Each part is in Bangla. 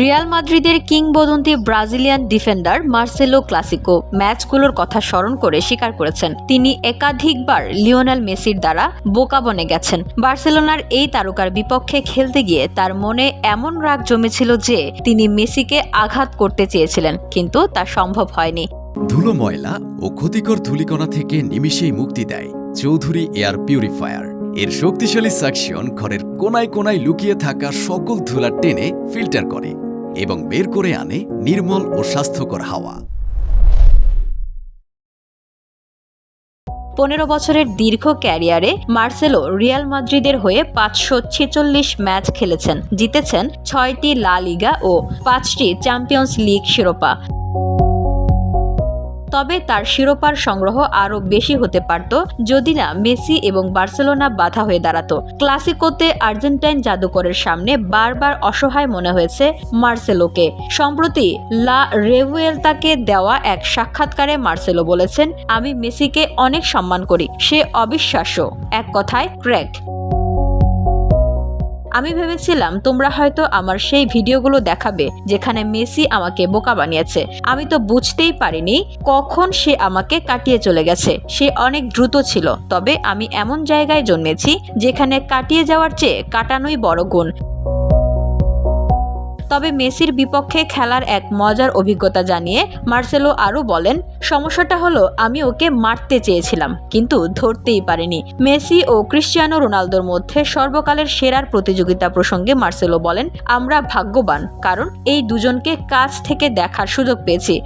রিয়াল মাদ্রিদের কিংবদন্তি ব্রাজিলিয়ান ডিফেন্ডার মার্সেলো ক্লাসিকো ম্যাচগুলোর কথা স্মরণ করে স্বীকার করেছেন। তিনি একাধিকবার লিওনেল মেসির দ্বারা বোকা বনে গেছেন। বার্সেলোনার এই তারকার বিপক্ষে খেলতে গিয়ে তার মনে এমন রাগ জমেছিল যে তিনি মেসিকে আঘাত করতে চেয়েছিলেন, কিন্তু তা সম্ভব হয়নি। ধুলো ময়লা ও ক্ষতিকর ধূলিকণা থেকে নিমিষেই মুক্তি দেয় চৌধুরী এয়ার পিউরিফায়ার। এর শক্তিশালী সাকশন ঘরের কোনায় কোনায় লুকিয়ে থাকা সকল ধুলা টেনে ফিল্টার করে। এবং বের করে আনে নির্মল ও স্বাস্থ্যকর হাওয়া। পনেরো বছরের দীর্ঘ ক্যারিয়ারে মার্সেলো রিয়াল মাদ্রিদের হয়ে পাঁচশো ছেচল্লিশ ম্যাচ খেলেছেন। জিতেছেন ছয়টি লা লিগা ও পাঁচটি চ্যাম্পিয়ন্স লিগ শিরোপা। তবে তার শিরোপার সংগ্রহ আরও বেশি হতে পারত যদি না মেসি এবং বার্সেলোনা বাধা হয়ে দাঁড়াতো। ক্লাসিকোতে আর্জেন্টাইন জাদুকরের সামনে বারবার অসহায় মনে হয়েছে মার্সেলোকে। সম্প্রতি লা রেভুয়েলতাকে দেওয়া এক সাক্ষাৎকারে মার্সেলো বলেছেন, আমি মেসিকে অনেক সম্মান করি, সে অবিশ্বাস্য। এক কথায়, ক্র্যাক। আমি ভেবেছিলাম তোমরা হয়তো আমার সেই ভিডিওগুলো দেখাবে যেখানে মেসি আমাকে বোকা বানিয়েছে। আমি তো বুঝতেই পারিনি কখন সে আমাকে কাটিয়ে চলে গেছে। সে অনেক দ্রুত ছিল। তবে আমি এমন জায়গায় জন্মেছি যেখানে কাটিয়ে যাওয়ার চেয়ে কাটানোই বড় গুণ। তবে মেসির বিপক্ষে খেলার এক মজার অভিজ্ঞতা জানিয়ে মার্সেলো আরও বলেন, সমস্যাটা হলো আমি ওকে মারতে চেয়েছিলাম, কিন্তু ধরতেই পারিনি। মেসি ও ক্রিশ্চিয়ানো রোনালদোর মধ্যে সর্বকালের সেরার প্রতিযোগিতা প্রসঙ্গে মার্সেলো বলেন, আমরা ভাগ্যবান, কারণ এই দুজনকে কাছ থেকে দেখার সুযোগ পেয়েছি।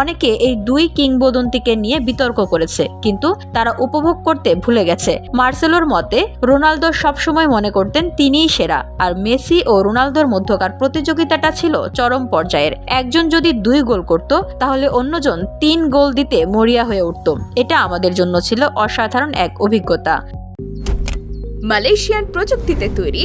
অনেকে এই দুই কিংবদন্তিকে নিয়ে বিতর্ক করেছে, কিন্তু তারা উপভোগ করতে ভুলে গেছে। মার্সেলোর মতে, রোনালদো সবসময় মনে করতেন তিনিই সেরা, আর মেসি ও রোনালদোর মধ্যকার প্রতিযোগিতাটা ছিল চরম পর্যায়ের। একজন যদি দুই গোল করত, তাহলে অন্যজন তিন গোল দিতে মরিয়া হয়ে উঠত। এটা আমাদের জন্য ছিল অসাধারণ এক অভিজ্ঞতা। মালয়েশিয়ান প্রযুক্তিতে তৈরি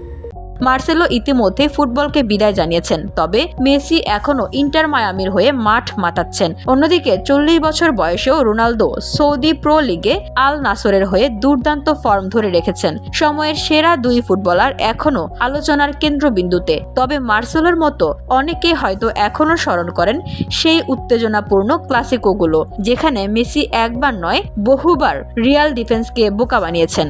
Marcelo ইতিমধ্যে ফুটবলকে বিদায় জানিয়েছেন, তবে মেসি এখনও ইন্টার মায়ামির হয়ে মাঠ মাতাচ্ছেন। অন্যদিকে চল্লিশ বছর বয়সেও রোনালদো সৌদি প্রো লিগে আল নাসরের হয়ে দুর্দান্ত ফর্ম ধরে রেখেছেন। সময়ের সেরা দুই ফুটবলার এখনও আলোচনার কেন্দ্রবিন্দুতে, তবে মার্সেলোর মতো অনেকে হয়তো এখনও স্মরণ করেন সেই উত্তেজনাপূর্ণ ক্লাসিকোগুলো, যেখানে মেসি একবার নয়, বহুবার রিয়াল ডিফেন্সকে বোকা বানিয়েছেন।